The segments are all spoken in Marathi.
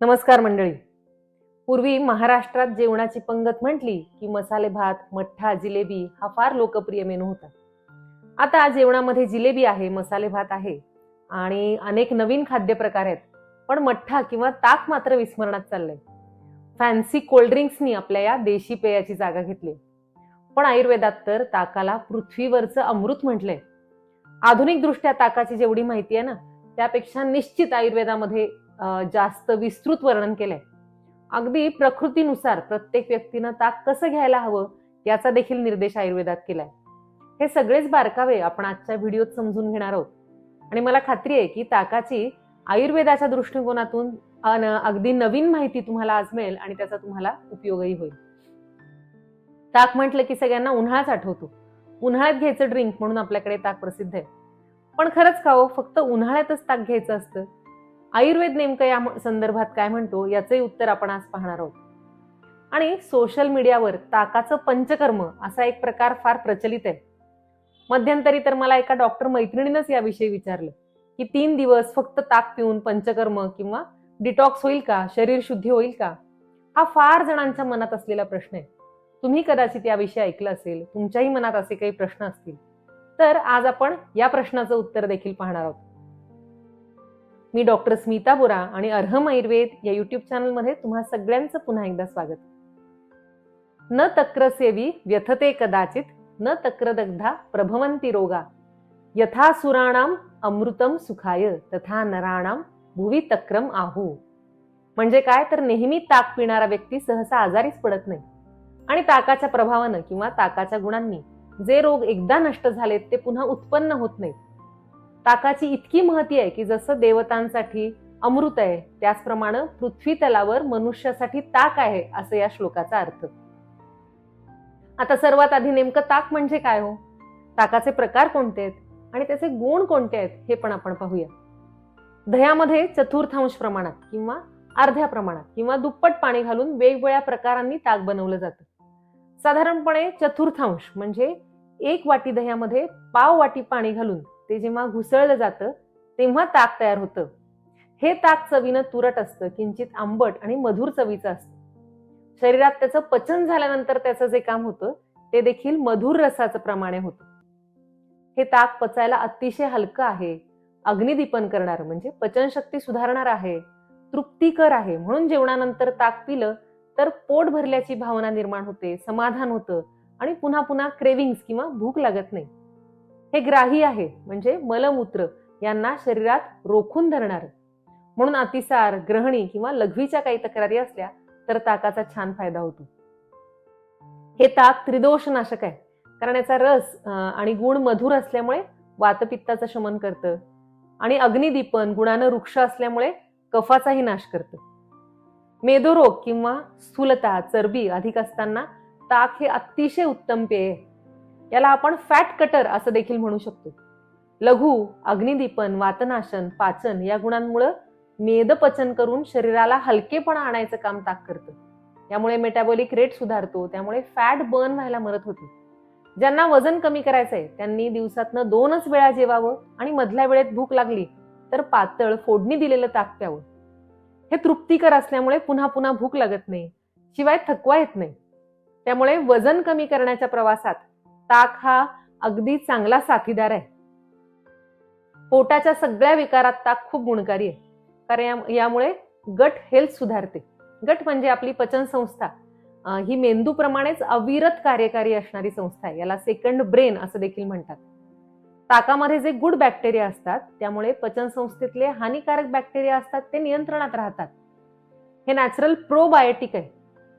नमस्कार मंडळी. पूर्वी महाराष्ट्रात जेवणाची पंगत म्हटली की मसाले भात मठ्ठा जिलेबी हा फार लोकप्रिय मेनू होता. आता जेवणामध्ये जिलेबी आहे मसाले भात आहे आणि अनेक नवीन खाद्यप्रकार आहेत पण मठ्ठा किंवा ताक मात्र विस्मरणात चाललंय. फॅन्सी कोल्ड्रिंक्सनी आपल्या या देशी पेयाची जागा घेतली. पण आयुर्वेदात तर ताकाला पृथ्वीवरचं अमृत म्हटलंय. आधुनिक दृष्ट्या ताकाची जेवढी माहिती आहे ना त्यापेक्षा निश्चित आयुर्वेदामध्ये जास्त विस्तृत वर्णन केलंय. अगदी प्रकृतीनुसार प्रत्येक व्यक्तीनं ताक कसं घ्यायला हवं याचा देखील निर्देश आयुर्वेदात केलाय. हे सगळेच बारकावे आपण आजच्या व्हिडिओत समजून घेणार आहोत. आणि मला खात्री आहे की ताकाची आयुर्वेदाच्या दृष्टिकोनातून अगदी नवीन माहिती तुम्हाला आज मिळेल आणि त्याचा तुम्हाला उपयोगही होईल. ताक म्हटलं की सगळ्यांना उन्हाळाच आठवतो. उन्हाळ्यात घ्यायचं ड्रिंक म्हणून आपल्याकडे ताक प्रसिद्ध आहे. पण खरंच का हो फक्त उन्हाळ्यातच ताक घ्यायचं असतं? आयुर्वेद नेमकं या संदर्भात काय म्हणतो याचंही उत्तर आपण आज पाहणार आहोत. आणि सोशल मीडियावर ताकाचं पंचकर्म असा एक प्रकार फार प्रचलित आहे. मध्यंतरी तर मला एका डॉक्टर मैत्रिणीनंच याविषयी विचारलं की तीन दिवस फक्त ताक पिऊन पंचकर्म किंवा डिटॉक्स होईल का शरीर शुद्धी होईल का? हा फार जणांच्या मनात असलेला प्रश्न आहे. तुम्ही कदाचित याविषयी ऐकलं असेल तुमच्याही मनात असे काही प्रश्न असतील. तर आज आपण या प्रश्नाचं उत्तर देखील पाहणार आहोत. मी डॉक्टर स्मिता बोरा आणि अर्हम आयुर्वेद या युट्यूब चॅनलमध्ये तुम्हा सगळ्यांचं पुन्हा एकदा स्वागत. न तक्र सेवी व्यथते कदाचित न तक्र दग्धा प्रभवंती रोगा. यथा सुराणाम अमृतम सुखाय तथा नराणाम भुवी तक्रम आहू. म्हणजे काय? तर नेहमी ताक पिणारा व्यक्ती सहसा आजारीच पडत नाही. आणि ताकाच्या प्रभावानं किंवा ताकाच्या गुणांनी जे रोग एकदा नष्ट झालेत ते पुन्हा उत्पन्न होत नाहीत. ताकाची इतकी महती आहे की जसं देवतांसाठी अमृत आहे त्याचप्रमाणे पृथ्वी तलावर मनुष्यासाठी ताक आहे असं या श्लोकाचा अर्थ. आता सर्वात आधी नेमकं ताक म्हणजे काय हो? ताकाचे प्रकार कोणते आहेत आणि त्याचे गुण कोणते आहेत हे पण आपण पाहूया. दह्यामध्ये चतुर्थांश प्रमाणात किंवा अर्ध्या प्रमाणात किंवा दुप्पट पाणी घालून वेगवेगळ्या प्रकारांनी ताक बनवलं जातं. साधारणपणे चतुर्थांश म्हणजे एक वाटी दह्यामध्ये पाव वाटी पाणी घालून ते जेव्हा घुसळलं जातं तेव्हा ताक तयार होतं. हे ताक चवीनं तुरट असतं किंचित आंबट आणि मधुर चवीचं असतं. शरीरात त्याचं पचन झाल्यानंतर त्याचं जे काम होतं ते देखील मधुर रसाचं प्रमाणे होतं. हे ताक पचायला अतिशय हलकं आहे अग्निदीपन करणार म्हणजे पचनशक्ती सुधारणार आहे तृप्तिकर आहे. म्हणून जेवणानंतर ताक पिलं तर पोट भरल्याची भावना निर्माण होते समाधान होतं आणि पुन्हा पुन्हा क्रेविंग्स किंवा भूक लागत नाही. हे ग्राही आहे. म्हणजे मलमूत्र यांना शरीरात रोखून धरणार. म्हणून अतिसार ग्रहणी किंवा लघवीच्या काही तक्रारी असल्या तर ताकाचा छान फायदा होतो. हे ताक त्रिदोष नाशक आहे. कारण याचा रस आणि गुण मधुर असल्यामुळे वातपित्ताचं शमन करतं. आणि अग्निदीपन गुणानं वृक्ष असल्यामुळे कफाचाही नाश करतं. मेदोरोग किंवा स्थूलता चरबी अधिक असताना ताक हे अतिशय उत्तम पेय आहे. याला आपण फॅट कटर असं देखील म्हणू शकतो. लघु अग्निदीपन वातनाशन पाचन या गुणांमुळं मेदपचन करून शरीराला हलकेपणा आणायचं काम ताक करतं. यामुळे मेटाबॉलिक रेट सुधारतो त्यामुळे फॅट बर्न व्हायला मदत होते. ज्यांना वजन कमी करायचंय त्यांनी दिवसातनं दोनच वेळा जेवावं आणि मधल्या वेळेत भूक लागली तर पातळ फोडणी दिलेलं ताक प्यावं. हे तृप्तिकर असल्यामुळे पुन्हा पुन्हा भूक लागत नाही शिवाय थकवा येत नाही. त्यामुळे वजन कमी करण्याच्या प्रवासात ताक हा अगदी चांगला साथीदार आहे. पोटाच्या सगळ्या विकारात ताक खूप गुणकारी आहे. कारण यामुळे गट हेल्थ सुधारते. गट म्हणजे आपली पचन संस्था. ही मेंदूप्रमाणेच अविरत कार्यकारी असणारी संस्था आहे. याला सेकंड ब्रेन असं देखील म्हणतात. ताकामध्ये जे गुड बॅक्टेरिया असतात त्यामुळे पचन संस्थेतले हानिकारक बॅक्टेरिया असतात ते नियंत्रणात राहतात. हे नॅचरल प्रोबायोटिक आहे.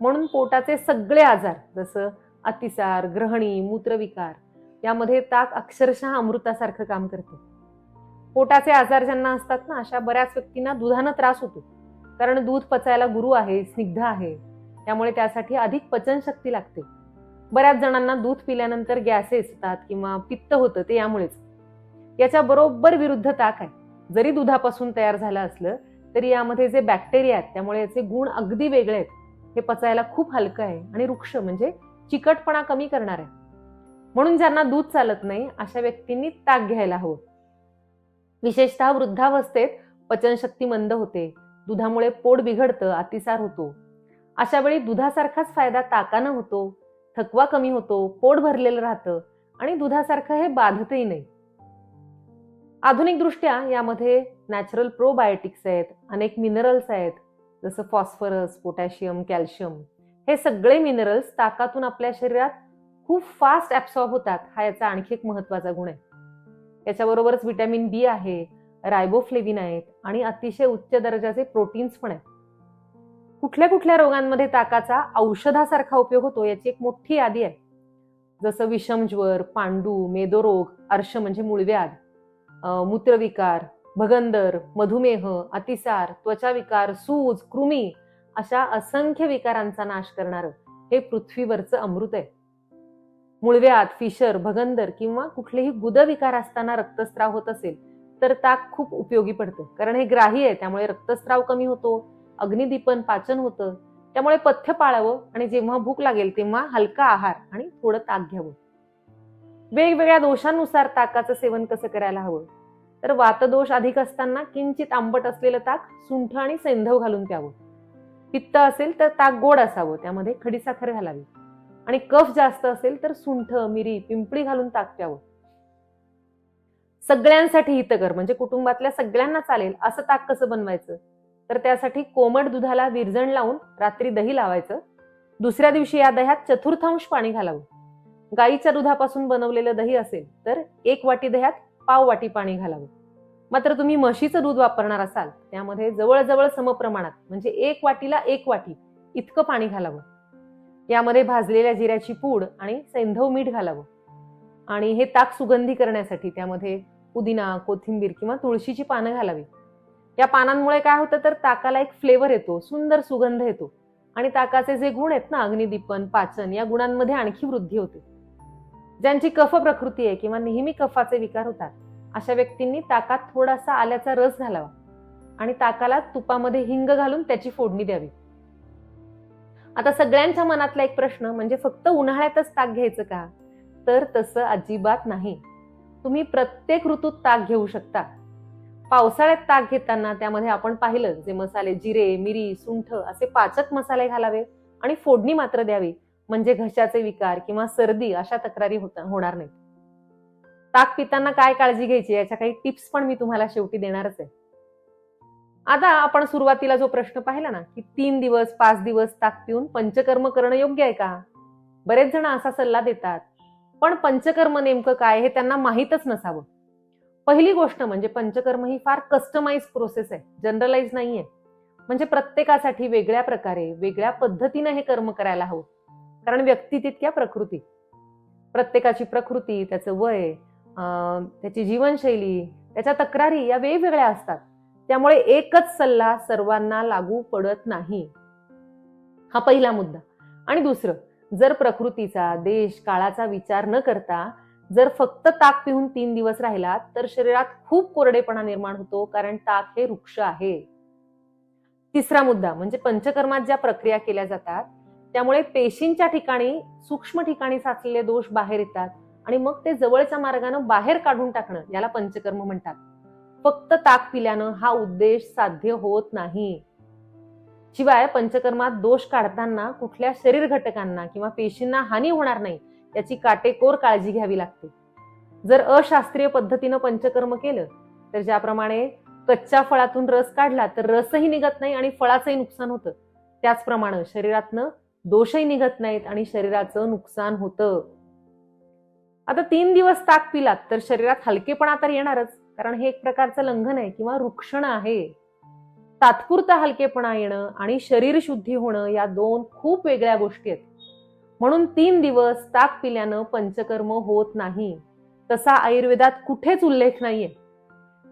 म्हणून पोटाचे सगळे आजार जसं अतिसार ग्रहणी मूत्रविकार यामध्ये ताक अक्षरशः अमृतासारखं काम करते. पोटाचे आजार ज्यांना असतात ना अशा बऱ्याच व्यक्तींना दुधानं त्रास होतो. कारण दूध पचायला गुरु आहे स्निग्ध आहे. त्यामुळे त्यासाठी अधिक पचनशक्ती लागते. बऱ्याच जणांना दूध पिल्यानंतर गॅसेस येतात किंवा पित्त होतं ते यामुळेच. याच्या बरोबर विरुद्ध ताक आहे. जरी दुधापासून तयार झालं असलं तरी यामध्ये जे बॅक्टेरिया आहेत त्यामुळे याचे गुण अगदी वेगळे आहेत. हे पचायला खूप हलकं आहे आणि वृक्ष म्हणजे चिकटपणा कमी करणार आहे. म्हणून ज्यांना दूध चालत नाही अशा व्यक्तींनी ताक घ्यायला हवं. विशेषतः वृद्धावस्थेत पचनशक्ती मंद होते. दुधामुळे पोट बिघडतं अतिसार होतो. अशा वेळी दुधासारखाच फायदा ताकानं होतो थकवा कमी होतो पोट भरलेलं राहतं आणि दुधासारखं हे बाधतही नाही. आधुनिक दृष्ट्या यामध्ये नॅचरल प्रोबायोटिक्स आहेत अनेक मिनरल्स आहेत जसं फॉस्फरस पोटॅशियम कॅल्शियम हे सगळे मिनरल्स ताकातून आपल्या शरीरात खूप फास्ट ऍब्सॉर्ब होतात. हा याचा आणखी एक महत्त्वाचा गुण आहे. याच्याबरोबरच विटॅमिन बी आहे रायबोफ्लेविन आहेत आणि अतिशय उच्च दर्जाचे प्रोटीन्स पण आहेत. कुठल्या कुठल्या रोगांमध्ये ताकाचा औषधासारखा उपयोग होतो याची एक मोठी यादी आहे. जसं विषमज्वर पांडू मेदोरोग अर्श म्हणजे मूळव्याध मूत्रविकार भगंदर मधुमेह अतिसार त्वचाविकार सूज कृमी अशा असंख्य विकारांचा नाश करणारं हे पृथ्वीवरचं अमृत आहे. मुळव्यात फिशर भगंदर किंवा कुठलेही गुदविकार असताना रक्तस्राव होत असेल तर ताक खूप उपयोगी पडतं. कारण हे ग्राही आहे त्यामुळे रक्तस्राव कमी होतो अग्निदीपन पाचन होतं त्यामुळे पथ्य पाळावं आणि जेव्हा भूक लागेल तेव्हा हलका आहार आणि थोडं ताक घ्यावं. वेगवेगळ्या दोषांनुसार ताकाचं सेवन कसं करायला हवं? तर वातदोष अधिक असताना किंचित आंबट असलेलं ताक सुंठ आणि सैंधव घालून प्यावं. पित्त असेल तर ताक गोड असावं त्यामध्ये खडीसाखर घालावी. आणि कफ जास्त असेल तर सुंठ मिरी पिंपळी घालून ताक प्यावं. सगळ्यांसाठी हितकर म्हणजे कुटुंबातल्या सगळ्यांना चालेल असं ताक कसं बनवायचं? तर त्यासाठी कोमट दुधाला विरजण लावून रात्री दही लावायचं. दुसऱ्या दिवशी या दह्यात चतुर्थांश पाणी घालावं. गाईच्या दुधापासून बनवलेलं दही असेल तर एक वाटी दह्यात पाव वाटी पाणी घालावं. मात्र तुम्ही म्हशीचं दूध वापरणार असाल त्यामध्ये जवळजवळ समप्रमाणात म्हणजे एक वाटीला एक वाटी इतकं पाणी घालावं. यामध्ये भाजलेल्या जिऱ्याची पूड आणि सैंधव मीठ घालावं. आणि हे ताक सुगंधी करण्यासाठी त्यामध्ये पुदिना कोथिंबीर किंवा तुळशीची पानं घालावी. या पानांमुळे काय होतं तर ताकाला एक फ्लेवर येतो सुंदर सुगंध येतो. आणि ताकाचे जे गुण आहेत ना अग्निदीपन पाचन या गुणांमध्ये आणखी वृद्धी होते. ज्यांची कफ प्रकृती आहे किंवा नेहमी कफाचे विकार होतात अशा व्यक्तींनी ताकात थोडासा आल्याचा रस घालावा आणि ताकाला तुपामध्ये हिंग घालून त्याची फोडणी द्यावी. आता सगळ्यांच्या मनातला एक प्रश्न म्हणजे फक्त उन्हाळ्यातच ताक घ्यायचं का? तर तसं अजिबात नाही. तुम्ही प्रत्येक ऋतूत ताक घेऊ शकता. पावसाळ्यात ताक घेताना त्यामध्ये आपण पाहिलं जे मसाले जिरे मिरी सुंठ असे पाचक मसाले घालावे आणि फोडणी मात्र द्यावी. म्हणजे घशाचे विकार किंवा सर्दी अशा तक्रारी होता होणार नाहीत. ताक पिताना काय काळजी घ्यायची याच्या काही टिप्स पण मी तुम्हाला शेवटी देणारच आहे. आता आपण सुरुवातीला जो प्रश्न पाहिला ना की तीन दिवस पाच दिवस ताक पिऊन पंचकर्म करणं योग्य आहे का? बरेच जण असा सल्ला देतात पण पंचकर्म नेमकं काय हे त्यांना माहीतच नसावं. पहिली गोष्ट म्हणजे पंचकर्म ही फार कस्टमाइज प्रोसेस आहे जनरलाइज नाहीये. म्हणजे प्रत्येकासाठी वेगळ्या प्रकारे वेगळ्या पद्धतीनं हे कर्म करायला हवं. कारण व्यक्ती तितक्या प्रकृती. प्रत्येकाची प्रकृती त्याचं वय त्याची जीवनशैली त्याच्या तक्रारी या वेगवेगळ्या असतात. त्यामुळे एकच सल्ला सर्वांना लागू पडत नाही. हा पहिला मुद्दा. आणि दुसरं जर प्रकृतीचा देश काळाचा विचार न करता जर फक्त ताक पिऊन तीन दिवस राहिला तर शरीरात खूप कोरडेपणा निर्माण होतो कारण ताक हे वृक्ष आहे. तिसरा मुद्दा म्हणजे पंचकर्मात ज्या प्रक्रिया केल्या जातात त्यामुळे पेशींच्या ठिकाणी सूक्ष्म ठिकाणी साचलेले दोष बाहेर येतात. आणि मग ते जवळच्या मार्गानं बाहेर काढून टाकणं याला पंचकर्म म्हणतात. फक्त ताक पिल्यानं हा उद्देश साध्य होत नाही. शिवाय पंचकर्मात दोष काढताना कुठल्या शरीर घटकांना किंवा पेशींना हानी होणार नाही याची काटेकोर काळजी घ्यावी लागते. जर अशास्त्रीय पद्धतीनं पंचकर्म केलं तर ज्याप्रमाणे कच्च्या फळातून रस काढला तर रसही निघत नाही आणि फळाचंही नुकसान होतं. त्याचप्रमाणे शरीरातनं दोषही निघत नाहीत आणि शरीराचं नुकसान होतं. आता तीन दिवस ताक पिलात तर शरीरात हलकेपणा तर येणारच कारण हे एक प्रकारचं लंघन आहे किंवा रुक्षण आहे. तात्पुरता हलकेपणा येणं आणि शरीर शुद्धी होणं या दोन खूप वेगळ्या गोष्टी आहेत. म्हणून तीन दिवस ताक पिल्यानं पंचकर्म होत नाही. तसा आयुर्वेदात कुठेच उल्लेख नाहीये.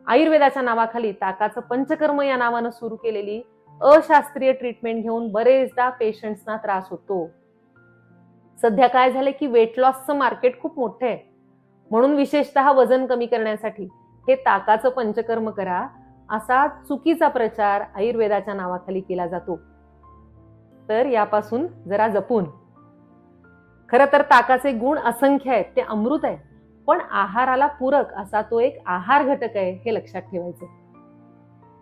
आयुर्वेदाच्या नावाखाली ताकाचं पंचकर्म या नावानं सुरू केलेली अशास्त्रीय ट्रीटमेंट घेऊन बरेचदा पेशंट्सना त्रास होतो. सध्या काय झालंय की वेट लॉसचं मार्केट खूप मोठं आहे. म्हणून विशेषतः वजन कमी करण्यासाठी हे ताकाचं पंचकर्म करा. असा चुकीचा प्रचार आयुर्वेदाच्या नावाखाली केला जातो. तर यापासून जरा जपून. खरं तर ताकाचे गुण असंख्य आहेत ते अमृत आहे. पण आहाराला पूरक असा तो एक आहार घटक आहे हे लक्षात ठेवायचं.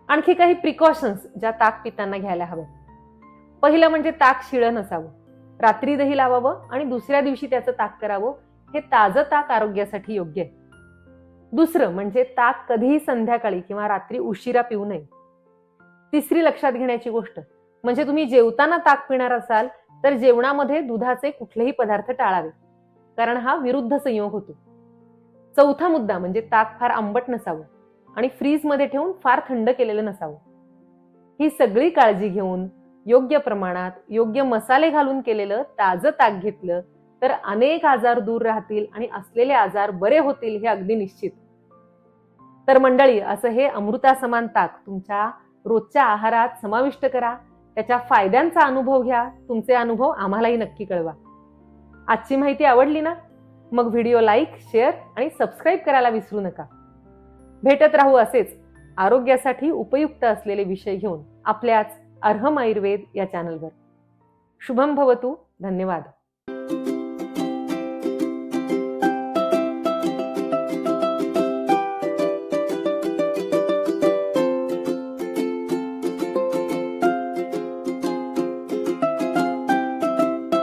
आणखी काही प्रिकॉशन्स ज्या ताक पितांना घ्यायला हव्यात. पहिलं म्हणजे ताक शिळं नसावं. रात्री दही लावावं आणि दुसऱ्या दिवशी त्याचं ताक करावं हे ताजं ताक आरोग्यासाठी योग्य आहे. दुसरं म्हणजे ताक कधीही संध्याकाळी किंवा रात्री उशिरा पिऊ नये. तिसरी लक्षात घेण्याची गोष्ट म्हणजे तुम्ही जेवताना ताक पिणार असाल तर जेवणामध्ये दुधाचे कुठलेही पदार्थ टाळावे कारण हा विरुद्ध संयोग होतो. चौथा मुद्दा म्हणजे ताक फार आंबट नसावं आणि फ्रीजमध्ये ठेवून फार थंड केलेलं नसावं. ही सगळी काळजी घेऊन योग्य प्रमाणात योग्य मसाले घालून केलेलं ताजं ताक घेतलं तर अनेक आजार दूर राहतील आणि असलेले आजार बरे होतील हे अगदी निश्चित. तर मंडळी असं हे अमृतासमान ताक तुमच्या रोजच्या आहारात समाविष्ट करा. त्याच्या फायद्यांचा अनुभव घ्या. तुमचे अनुभव आम्हालाही नक्की कळवा. आजची माहिती आवडली ना? मग व्हिडिओ लाईक शेअर आणि सबस्क्राईब करायला विसरू नका. भेटत राहू असेच आरोग्यासाठी उपयुक्त असलेले विषय घेऊन आपल्याच अर्हम आयुर्वेद या चॅनलवर. शुभम भवतू. धन्यवाद.